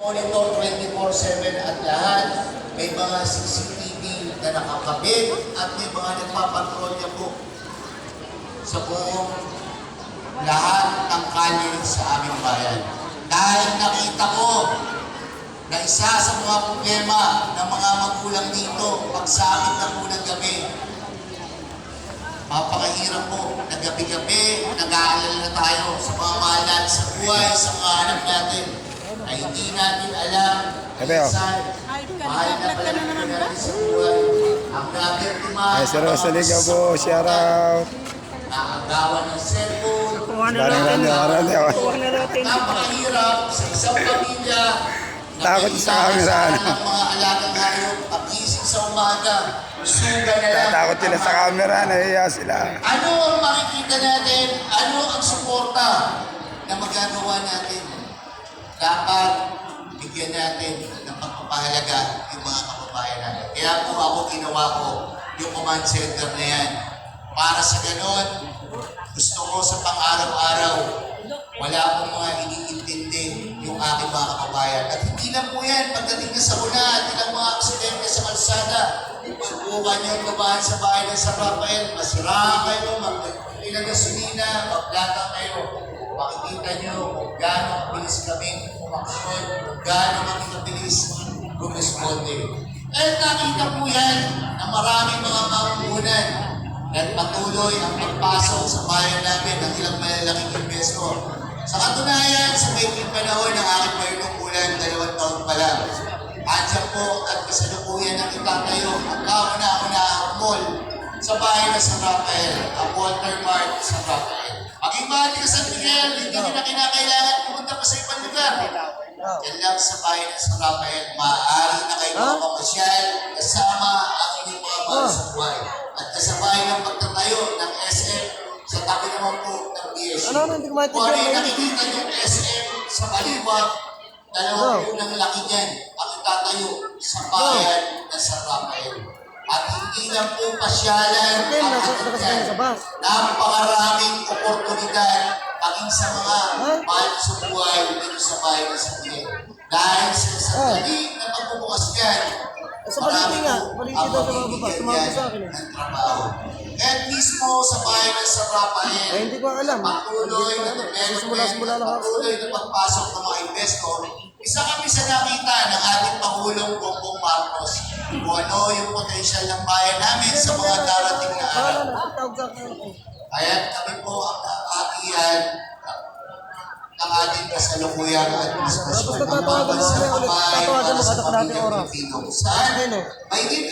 Monitor 24-7 at lahat. May mga CCTV na nakakabit at may mga nagpapatrolya po sa buong lahat ng kalye sa aming bayan. Dahil nakita ko na isa sa mga problema ng mga magulang dito, pagsapit na po ng gabi, Mapakahirap po na gabi-gabi, nag-aalala na tayo sa mga mahal sa buhay, sa mga anak natin, na hindi natin alam minsan, mahal na pala natin natin sa buhay. Ang tumahan Ay, Sir Rosaliga po, shout out. Naagawan ng cellphone, Barang rande, barang rande. Napakahirap sa isang pamilya na Takot sa camera, inaasahan ano? ng mga alagang hayop, pagising sa umaga, suga na lang. Takot sila sa camera, nahiya sila. Ano ang makikita natin? Ano ang suporta na magagawa natin? Dapat bigyan natin ng pagpapahalaga yung mga kababayan natin. Kaya po ako ginawa ko yung command center na yan. Para sa ganon, gusto ko sa pang-araw-araw, wala akong mga iniintindi yung aking mga kababayan. At hindi lang po yan, pagdating na sa at ilang mga aksidente sa kalsada, subukan nyo dumaan sa bahay ng San Rafael, masira kayo, mag-ilang gasolina, magplata kayo. Makikita nyo kung gaano kabilis kami umaksyon, kung gaano kami kabilis rumisponde. At nakita po yan na maraming mga mamumunan at patuloy ang pagpasok sa bayan namin ng ilang malalaking investor. Sa katunayan, sa maikling panahon ng aking painukulan, dalawang taon pa lang. Andiyan po at kasalukuyan ng itatayo ang kauna-unahang mall sa bayan ng San Rafael, ang Walter Mart San Rafael. Mahal ka San Miguel, hindi nyo na kinakailangan pumunta pa sa ibang lugar. Yan lang sa bayan ng San Rafael, maaari na kayo makamasyal kasama ang inyong mga mahal sa buhay. At kasabay ng pagtatayo ng SM sa tabi naman po ng BSU. Ano, ano, hindi ko maintindihan. Kung ano yung nakikita yung SM sa baliwag, dalawang unang laki niyan ang itatayo sa bayan ng San Rafael. At hindi lang po pasyalan ang nakasakay yan. sa sa bayan ng San Miguel. Dahil sa sandali na pagbubukas yan, Sa baliti nga, baliti daw sa mga baba, tumawag sa akin eh. ng trabaho. At mismo sa bayan ng San Rafael, Eh, hindi ko alam. patuloy na ako. patuloy na pagpasok ng mga investor, isa kami sa nakita ng ating Pangulong Bongbong Marcos kung ano yung potensyal ng bayan namin sa mga darating na araw. Kaya kami po ang kaakihan ng ating kasalukuyang administrasyon Tapos ng mga ulit, kamay para sa oras. Pilipino. Saan eh. may din